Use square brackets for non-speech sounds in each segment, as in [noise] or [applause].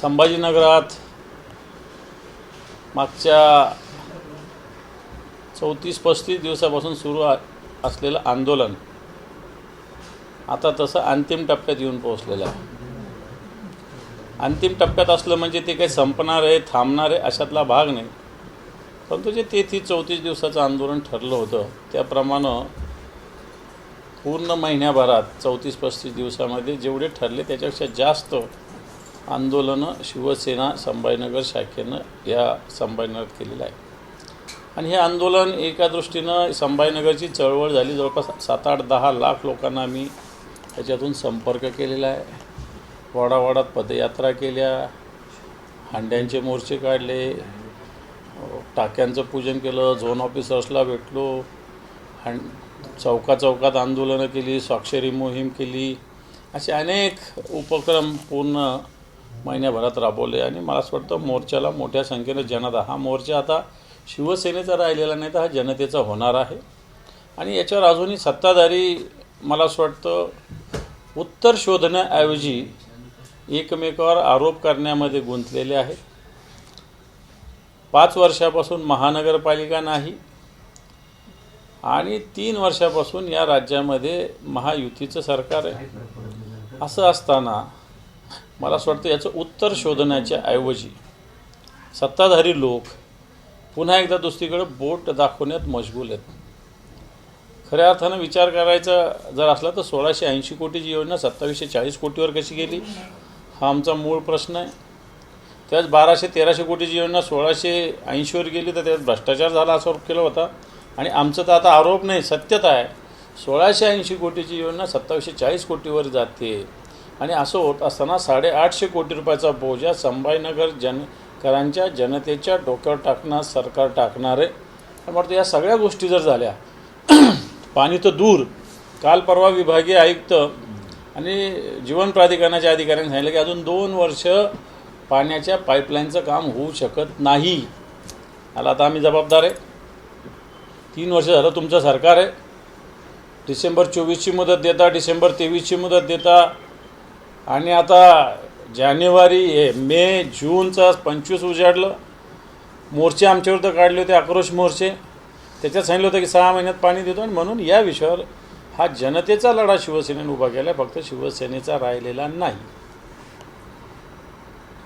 संभाजीनगरात मागच्या चौतीस पस्तीस दिवसापासून सुरू आ- असलेलं आंदोलन आता तसं अंतिम टप्प्यात येऊन पोहोचलेलं आहे. अंतिम टप्प्यात असलं म्हणजे ते काही संपणार आहे थांबणार आहे अशातला भाग नाही. परंतु जे तेथी चौतीस दिवसाचं आंदोलन ठरलं होतं त्याप्रमाणे पूर्ण महिन्याभरात चौतीस पस्तीस दिवसामध्ये जेवढे ठरले त्याच्यापेक्षा जास्त आंदोलनं शिवसेना संभाजीनगर शाखेनं या संभाजीनगरात केलेलं आहे. आणि हे आंदोलन एका दृष्टीनं संभाजीनगरची चळवळ झाली. जवळपास सात आठ दहा लाख लोकांना आम्ही त्याच्यातून संपर्क केलेला आहे. वाडावाडात पदयात्रा केल्या हांड्यांचे मोर्चे काढले टाक्यांचं पूजन केलं झोन ऑफिसर्सला भेटलो हां चौका चौकात आंदोलनं केली स्वाक्षरी मोहीम केली. असे अनेक उपक्रम पूर्ण महिन्याभरात राबवले आणि मला असं वाटतं मोर्चाला मोठ्या संख्येनं जनता हा मोर्चा आता शिवसेनेचा राहिलेला नाही तर हा जनतेचा होणार आहे. आणि याच्यावर अजूनही सत्ताधारी मला असं वाटतं उत्तर शोधण्याऐवजी एकमेकावर आरोप करण्यामध्ये गुंतलेले आहेत. पाच वर्षापासून महानगरपालिका नाही आणि तीन वर्षापासून या राज्यामध्ये महायुतीचं सरकार आहे. असं असताना मला असं वाटतं याचं उत्तर शोधण्याच्या ऐवजी सत्ताधारी लोक पुन्हा एकदा दुसरीकडे बोट दाखवण्यात मशगूल आहेत. खऱ्या अर्थानं विचार करायचा जर असला तर सोळाशे ऐंशी कोटीची योजना सत्तावीसशे चाळीस कोटीवर कशी गेली? हा आमचा मूळ प्रश्न आहे. त्याच बाराशे तेराशे कोटीची योजना सोळाशे ऐंशीवर गेली तर त्यात भ्रष्टाचार झाला असा आरोप केला होता. आणि आमचं तर आता आरोप नाही सत्यता आहे. सोळाशे ऐंशी कोटीची योजना सत्तावीसशे चाळीस कोटीवर जाते. आणि असं होत असताना साडेआठशे कोटी रुपयाचा बोजा संभाजीनगर जनकरांच्या जनतेच्या डोक्यावर टाकणार सरकार टाकणार आहे. आणि या सगळ्या गोष्टी जर झाल्या [clears throat] पाणी तर दूर. काल परवा विभागीय आयुक्त आणि जीवन प्राधिकरणाच्या अधिकाऱ्यांनी सांगितलं की अजून दोन वर्ष पाण्याच्या पाईपलाईनचं काम होऊ शकत नाही. आला आता आम्ही जबाबदार आहे. तीन वर्ष झालं तुमचं सरकार आहे. डिसेंबर चोवीसची मुदत देता डिसेंबर तेवीसची मुदत देता आणि आता जानेवारी हे मे जूनचा पंचवीस उजाडलं. मोर्चे आमच्यावर तर काढले होते आक्रोश मोर्चे. त्याच्यात सांगितलं होतं की सहा महिन्यात पाणी देतो आणि म्हणून या विषयावर हा जनतेचा लढा शिवसेनेने उभा केला फक्त शिवसेनेचा राहिलेला नाही.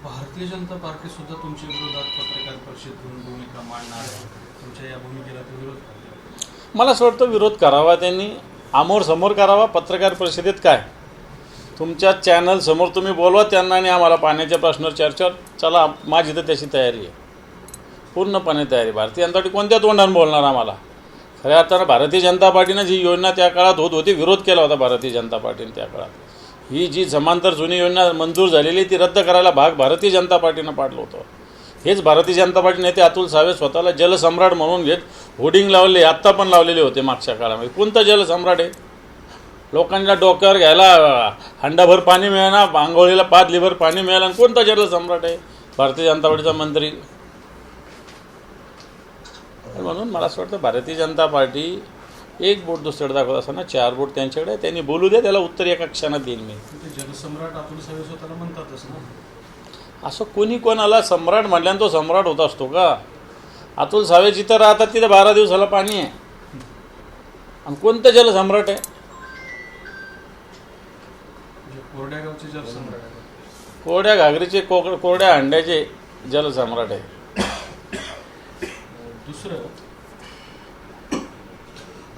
भारतीय जनता पार्टी सुद्धा तुमच्या विरोधात पत्रकार परिषद घेऊन भूमिका मांडणार तुमच्या या भूमिकेला ते विरोध मला असं वाटतं विरोध करावा त्यांनी. आमोर समोर करावा. पत्रकार परिषदेत काय? तुमच्या चॅनल समोर तुम्ही बोलवा त्यांना आणि आम्हाला पाण्याच्या प्रश्नावर चर्चा चला माझी तर त्याची तयारी आहे. पूर्णपणे तयारी. भारतीय जनता पार्टी कोणत्या तोंडाने बोलणार आम्हाला? खऱ्या अर्थानं भारतीय जनता पार्टीनं जी योजना त्या काळात होत होती विरोध केला होता भारतीय जनता पार्टीने त्या काळात. ही जी समांतर जुनी योजना मंजूर झालेली ती रद्द करायला भाग भारतीय जनता पार्टीनं पाडलं होतं. हेच भारतीय जनता पार्टी नेते अतुल सावे स्वतःला जलसम्राट म्हणून घेत होर्डिंग लावले आत्ता पण लावलेले होते मागच्या काळामध्ये. कोणतं जलसम्राट आहे? लोकांच्या डोक्यावर घ्यायला हंडाभर पाणी मिळाला आंघोळीला पाच लिभर पाणी मिळालं आणि कोणता जलसम्राट आहे? भारतीय जनता पार्टीचा मंत्री. म्हणून मला असं वाटतं भारतीय जनता पार्टी एक बोट दुसरं दाखवत असताना चार बोट त्यांच्याकडे. त्यांनी बोलू द्या त्याला उत्तर एका क्षणात देईन मी. ते जलसम्राट अतुल सावे स्वतःला म्हणतातच ना. असं कोणी कोणाला सम्राट म्हटल्यानं तो सम्राट होत असतो का? अतुल सावे जिथं राहतात तिथं बारा दिवसाला पाणी आहे. आणि कोणतं जलसम्राट आहे? म्हणजे कोरड्या गावचे जलसम्राट आहे कोरड्या घागरीचे कोक कोरड्या अंड्याचे जलसम्राट आहे दुसरं?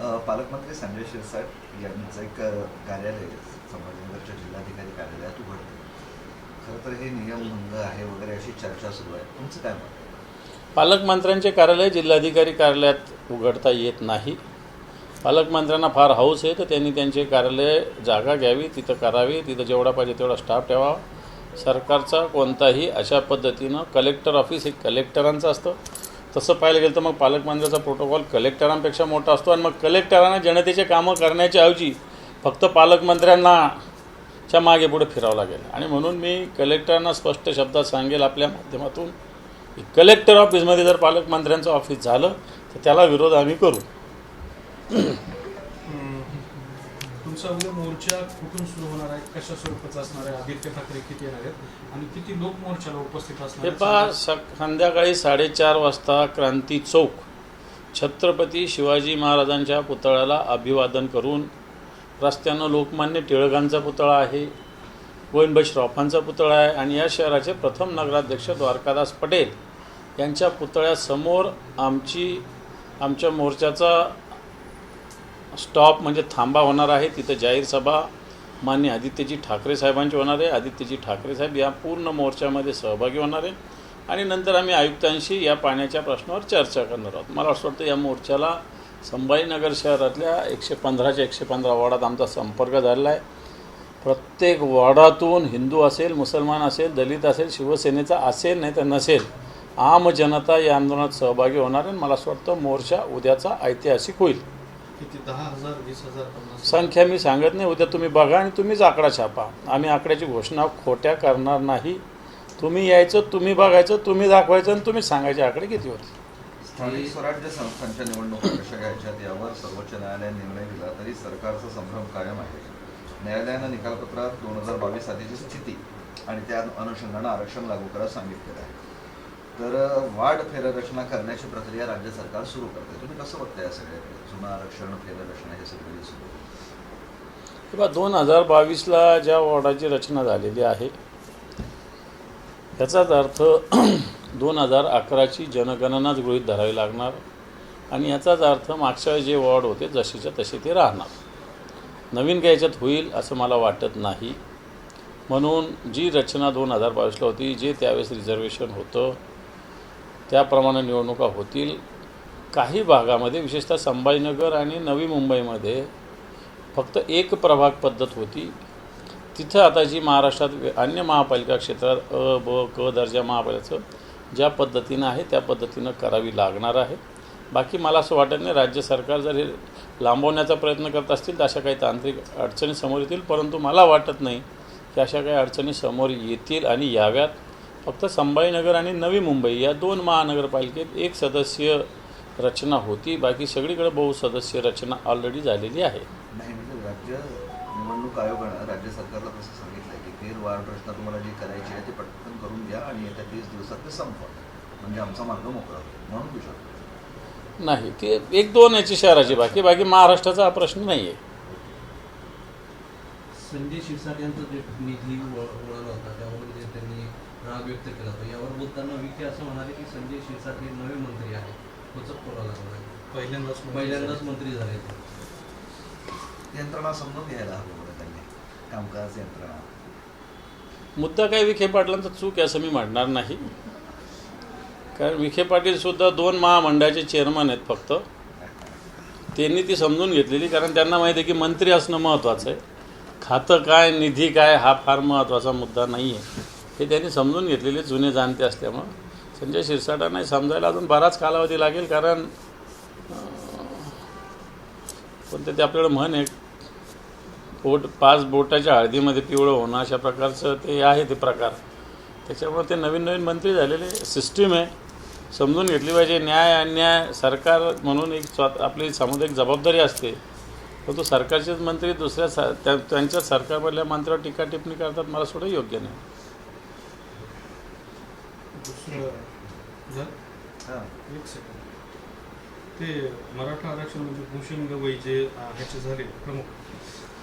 अ, पालकमंत्री संजय शिरसाट यांचं एक अ, कार्यालय संभाजीनगरच्या जिल्हाधिकारी कार्यालयात उघडते. खरं तर हे नियमभंग आहे वगैरे अशी चर्चा सुरू आहे. तुमचं काय मत आहे? पालकमंत्र्यांचे कार्यालय जिल्हाधिकारी कार्यालयात उघडता येत नाही. पालकमंत्र्यांना फार हौस आहे तर त्यांनी त्यांचे कार्यालय जागा घ्यावी तिथं करावी तिथं जेवढा पाहिजे तेवढा स्टाफ ठेवावा. सरकारचा कोणताही अशा पद्धतीनं कलेक्टर ऑफिस हे कलेक्टरांचं असतं. तसं पाहायला गेलं तर मग पालकमंत्र्याचा प्रोटोकॉल कलेक्टरांपेक्षा मोठा असतो आणि मग कलेक्टरांना जनतेचे कामं करण्याच्या ऐवजी फक्त पालकमंत्र्यांना च्या मागे पुढे फिरावं लागेल. आणि म्हणून मी कलेक्टरांना स्पष्ट शब्दात सांगेल आपल्या माध्यमातून कलेक्टर ऑफिसमध्ये जर पालकमंत्र्यांचं ऑफिस झालं तर त्याला विरोध आम्ही करू. तुमचा उद्या मोर्चा कुठून सुरू होणार आहे? कशा स्वरूपाचा असणार आहे? आदित्य ठाकरे किती येणार आहेत? आणि किती लोक मोर्चाला उपस्थित असणार हे? पहा स संध्याकाळी साडेचार वाजता क्रांती चौक. छत्रपती शिवाजी महाराजांच्या पुतळ्याला अभिवादन करून रस्त्यानं लोकमान्य टिळकांचा पुतळा आहे गोविंदभाई श्रॉफांचा पुतळा आहे आणि या शहराचे प्रथम नगराध्यक्ष द्वारकादास पटेल यांच्या पुतळ्यासमोर आमची आमच्या मोर्चाचा स्टॉप म्हणजे थांबा होणार आहे. तिथं जाहीर सभा मान्य आदित्यजी ठाकरे साहेबांची होणार आहे. आदित्यजी ठाकरे साहेब या पूर्ण मोर्चामध्ये सहभागी होणार आहे आणि नंतर आम्ही आयुक्तांशी या पाण्याच्या प्रश्नावर चर्चा करणार आहोत. मला असं वाटतं या मोर्चाला संभाजीनगर शहरातल्या एकशे पंधराच्या एकशे पंधरा वॉर्डात आमचा संपर्क झालेला आहे. प्रत्येक वॉर्डातून हिंदू असेल मुसलमान असेल दलित असेल शिवसेनेचा असेल नाही तर नसेल आम जनता या आंदोलनात सहभागी होणार आहे. आणि मला असं वाटतं मोर्चा उद्याचा ऐतिहासिक होईल. किती? दहा हजार वीस हजार पन्नास संख्या मी सांगत नाही. उद्या तुम्ही बघा आणि तुम्हीच आकडा छापा. आम्ही आकड्याची घोषणा खोट्या करणार नाही. तुम्ही यायचं तुम्ही बघायचं तुम्ही दाखवायचं आणि तुम्ही सांगायचे आकडे किती होते? स्थानिक स्वराज्य संस्थांच्या निवडणुका कशा घ्यायच्यात? यावर सर्वोच्च न्यायालयाने निर्णय दिला तरी सरकारचा संभ्रम कायम आहे. न्यायालयानं निकालपत्रात दोन हजार बावीस आधीची स्थिती आणि त्या अनुषंगानं आरक्षण लागू करायला सांगितलेलं आहे. तर वाढ फेररचना करण्याची प्रक्रिया राज्य सरकार सुरू करते. तुम्ही कसं बघताय या सगळ्याकडे? जुनं आरक्षण फेररचना हे सगळे सुरू किंवा दोन हजार बावीसला ज्या वॉर्डाची रचना झालेली आहे याचाच अर्थ [clears throat] दोन हजार अकराची जनगणनाच गृहीत धरावी लागणार आणि याचाच अर्थ मागच्या जे वॉर्ड होते जसेच्या तसे ते राहणार. नवीन काय याच्यात होईल असं मला वाटत नाही. म्हणून जी रचना दोन हजार बावीसला होती जे त्यावेळेस रिझर्वेशन होतं त्याप्रमाणे निवडणुका होतील. काही भागामध्ये विशेषतः संभाजीनगर आणि नवी मुंबईमध्ये फक्त एक प्रभाग पद्धत होती. तिथं आता जी महाराष्ट्रात अन्य महापालिका क्षेत्रात अ ब क दर्जा महापालिकाचं ज्या पद्धतीनं आहे त्या पद्धतीनं करावी लागणार आहे. बाकी मला असं वाटत नाही राज्य सरकार जर हे लांबवण्याचा प्रयत्न करत असतील तर अशा काही तांत्रिक अडचणी समोर येतील. परंतु मला वाटत नाही की अशा काही अडचणी समोर येतील आणि याव्यात. फक्त संभाजीनगर आणि नवी मुंबई या दोन महानगरपालिकेत एक सदस्य रचना होती. बाकी सगळीकडे बहुसदस्य रचना ऑलरेडी झालेली आहे. नाही म्हणजे राज्य निवडणूक आयोगानं राज्य सरकारला कसं सांगितलं की फेर वाढ रचना तुम्हाला जी करायची आहे ती पटकन करून घ्या आणि येत्या तीस दिवसात ते संपवा. म्हणजे आमचा मार्ग मोकळा म्हणून विचारतो नाही ते एक दोन याची शहराची बाकी बाकी महाराष्ट्राचा हा प्रश्न नाही आहे संजय शिरसाट यांचा जे निधी वळ- वळवला होता त्यावर राग व्यक्त केला होता. यावर बोलताना विखे असं म्हणाले की संजय शिरसाट हे नवे मंत्री आहेत. वचक पोरा लागला पहिल्यांदाच पहिल्यांदाच मंत्री झाले ते. यंत्रणा समजून घ्यायला हवं बरं त्यांनी. कामकाज यंत्रणा. मुद्दा काय विखे पाटलांचा चूक आहे असं मी म्हणणार नाही. कारण विखे पाटील सुद्धा दोन महामंडळाचे चेअरमन आहेत फक्त. त्यांनी ती समजून घेतलेली कारण त्यांना माहिती आहे की मंत्री असणं महत्त्वाचं आहे. खातं काय निधी काय हा फार महत्त्वाचा मुद्दा नाही आहे हे त्यांनी समजून घेतलेले जुने जाणते असल्यामुळं. संजय शिरसाटांना समजायला अजून बराच कालावधी लागेल कारण कोणते ते आपल्याकडं म्हण आहे बोट पाच बोटाच्या हळदीमध्ये पिवळं होणं अशा प्रकारचं ते आहे ते प्रकार. त्याच्यामुळे ते नवीन नवीन मंत्री झालेले सिस्टीम आहे. समजून घेतली पाहिजे न्याय अन्याय सरकार म्हणून एक स्वा आपली सामुदायिक जबाबदारी असते. परंतु सरकारचेच मंत्री दुसऱ्या सा त्या त्यांच्या सरकारमधल्या मंत्र्यावर टीका टिप्पणी करतात मला सुद्धा योग्य नाही. दुसरं? हां. एक सेकंड ते मराठा आरक्षण म्हणजे भूषण गवई जे ह्याचे झाले प्रमुख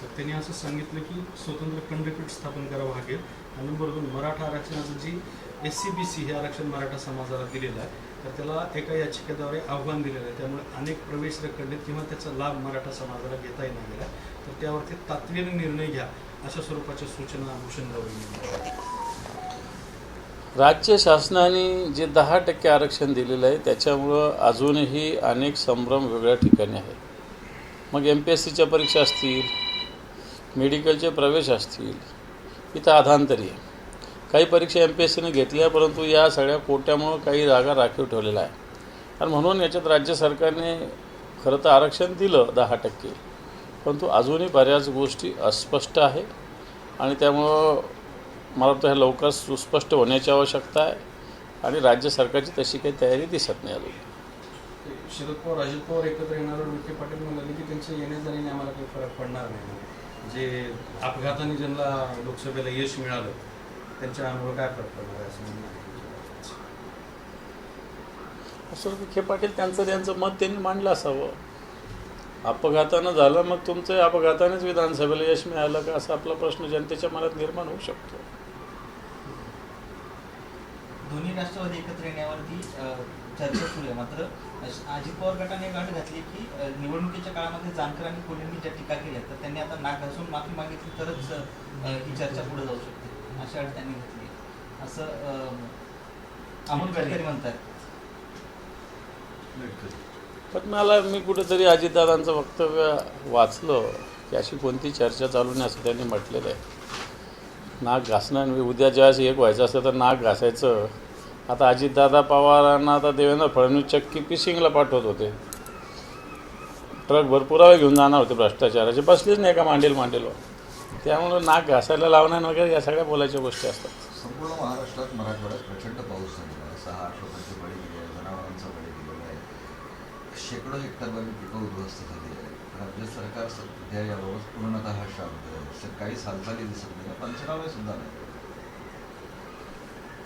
तर त्यांनी असं सांगितलं की स्वतंत्र खंडपीठ स्थापन करावं लागेल. आणि नंबर दोन मराठा आरक्षणाचं जी एस सी बी सी हे आरक्षण मराठा समाजाला दिलेलं आहे तर त्याला एका याचिकेद्वारे आव्हान दिलेलं आहे. त्यामुळे अनेक प्रवेश रखडलेत किंवा त्याचा लाभ मराठा समाजाला घेता येणार गेला तर त्यावरती तातडीने निर्णय घ्या अशा स्वरूपाच्या सूचना भूषण गवई राज्य शासनाने जे दहा टक्के आरक्षण दिलेलं आहे त्याच्यामुळं अजूनही अनेक संभ्रम वेगळ्या ठिकाणी आहे मग एम पी एस सीच्या परीक्षा असतील मेडिकलचे प्रवेश असतील इथं अधांतरी आहे. काही परीक्षा एम पी एस सीने घेतल्या परंतु या सगळ्या कोट्यामुळं काही जागा राखीव ठेवलेल्या आहे आणि म्हणून याच्यात राज्य सरकारने खरं तर आरक्षण दिलं दहा टक्के परंतु अजूनही बऱ्याच गोष्टी अस्पष्ट आहे आणि त्यामुळं मला वाटतं ह्या लवकर सुस्पष्ट होण्याची आवश्यकता आहे आणि राज्य सरकारची तशी काही तयारी दिसत नाही अजून. शरद पवार अजित पवार एकत्र येण्यावर विखे पाटील म्हणाले की त्यांच्या येण्या जाण्याने आम्हाला काही फरक पडणार नाही. जे अपघाताने ज्यांना लोकसभेला यश मिळालं त्यांच्या अनुभव काय फरक पडणार आहे असं असं विखे पाटील त्यांचं त्यांचं मत त्यांनी मांडलं असावं. अपघातानं झालं मग तुमचं अपघातानेच विधानसभेला यश मिळालं का? असा आपला प्रश्न जनतेच्या मनात निर्माण होऊ शकतो. दोन्ही राष्ट्रवादी एकत्र येण्यावरती चर्चा सुरू आहे. मात्र अजित पवार गटाने गाठ घातली की निवडणुकीच्या काळामध्ये जानकर आणि कोल्हेंनी ज्या टीका केल्या तर त्यांनी आता नाक घासून माफी मागितली तरच ही चर्चा पुढे जाऊ शकते अशा अट त्यांनी घेतली असं अमोल गडकरी म्हणतात. पण मला मी कुठेतरी अजितदादांचं वक्तव्य वाचलं की अशी कोणती चर्चा चालू नाही असं त्यांनी म्हटलेलं आहे. नाक घासणं आणि उद्या ज्यावेळेस एक व्हायचं असतं तर नाक घासायचं. आता अजितदादा पवारांना आता देवेंद्र फडणवीस चक्की पिसिंगला पाठवत होते. ट्रक भरपुरावे घेऊन जाणार होते भ्रष्टाचाराचे. बसलेच नाही का मांडेल मांडेलवर. त्यामुळं नाक घासायला लावणार वगैरे या सगळ्या बोलायच्या गोष्टी असतात. संपूर्ण महाराष्ट्रात मराठवाड्यात प्रचंड पाऊस झालेला आहे. सहा आठ लोकांचे बळी गेले जनावरांचा बळी गेलेला आहे. शेकडो हेक्टरमध्ये पिकं उद्ध्वस्त झाली आहे राज्य सरकार सध्या याबाबत पूर्णतः शांत आहे. काहीच हालचाली दिसत नाही पंचनामे सुद्धा नाही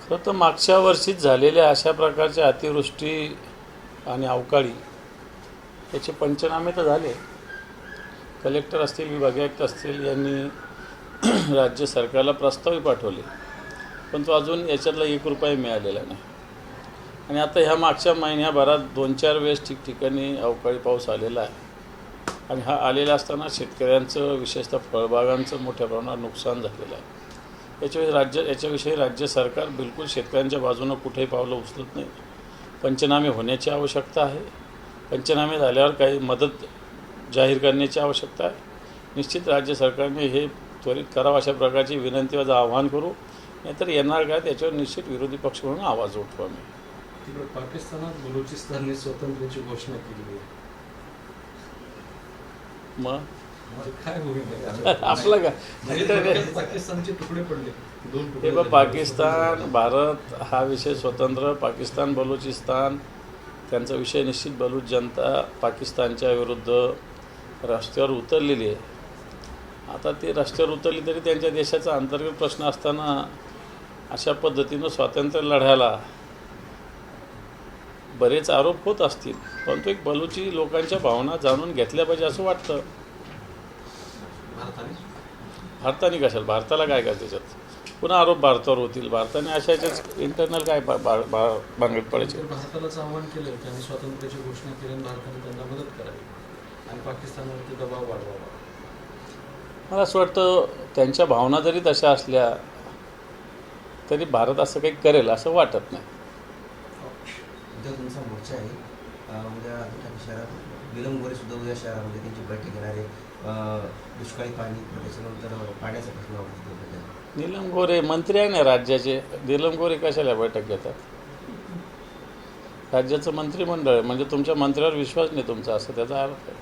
खरं तर मागच्या वर्षीच झालेल्या अशा प्रकारच्या अतिवृष्टी आणि अवकाळी याचे पंचनामे तर झाले. कलेक्टर असतील विभागीय आयुक्त असतील यांनी [clears throat] राज्य सरकारला प्रस्तावही पाठवले. पण तो अजून याच्यातला एक रुपया मिळालेला नाही. आणि आता ह्या मागच्या महिन्याभरात दोन चार वेळेस ठिकठिकाणी अवकाळी पाऊस आलेला आहे. आणि हा आलेला असताना शेतकऱ्यांचं विशेषतः फळबागांचं मोठ्या प्रमाणात नुकसान झालेलं आहे. याच्याविषयी राज्य याच्याविषयी राज्य सरकार बिलकुल शेतकऱ्यांच्या बाजूनं कुठेही पावलं उचलत नाही. पंचनामे होण्याची आवश्यकता आहे. पंचनामे झाल्यावर काही मदत जाहीर करण्याची आवश्यकता आहे. निश्चित राज्य सरकारने हे त्वरित करावं अशा प्रकारची विनंती माझं आव्हान करू. नाहीतर येणार काय त्याच्यावर निश्चित विरोधी पक्ष म्हणून आवाज उठवा मी. तिकडे पाकिस्तानात बलुचिस्तानने स्वातंत्र्याची घोषणा केली आहे. मग काय? [laughs] आपलं का? थोडक्यात पाकिस्तानचे तुकडे पडले. दोन हे बघ. पाकिस्तान भारत हा विषय स्वतंत्र. पाकिस्तान बलुचिस्तान. त्यांचा विषय निश्चित बलूच जनता पाकिस्तानच्या विरुद्ध रस्त्यावर उतरलेली आहे. आता ते रस्त्यावर उतरली तरी त्यांच्या देशाचा अंतर्गत प्रश्न असताना अशा पद्धतीनं स्वातंत्र्य लढ्याला बरेच आरोप होत असतील परंतु एक बलुची लोकांच्या भावना जाणून घेतल्या पाहिजे असं वाटतं. भारताने? भारताने कशाला? भारताला काय काय त्याच्यात? पुन्हा आरोप भारतावर होतील. भारताने अशा याच्याच इंटरनल काय भानगड पडायचे? तर भारतालाच आव्हान केलं त्यांनी स्वातंत्र्याची घोषणा केली आणि भारताने त्यांना मदत करावी. आणि पाकिस्तानवरती दबाव वाढवावा. मला असं वाटतं त्यांच्या भावना जरी तशा असल्या तरी भारत असं काही करेल असं वाटत नाही. उद्या तुमचा मोर्चा आहे. उद्या ठाणे शहरात विलंबोरे सुद्धा उद्या शहरामध्ये. त्यांची बैठक घेणार आहे दुष्काळी पाणी त्याच्यानंतर पाण्याचा प्रश्न नीलम गोरे मंत्री आहे ना राज्याचे? नीलम गोरे कशाला बैठक घेतात? राज्याचं मंत्रिमंडळ आहे म्हणजे तुमच्या मंत्र्यावर विश्वास नाही तुमचा असं त्याचा अर्थ आहे.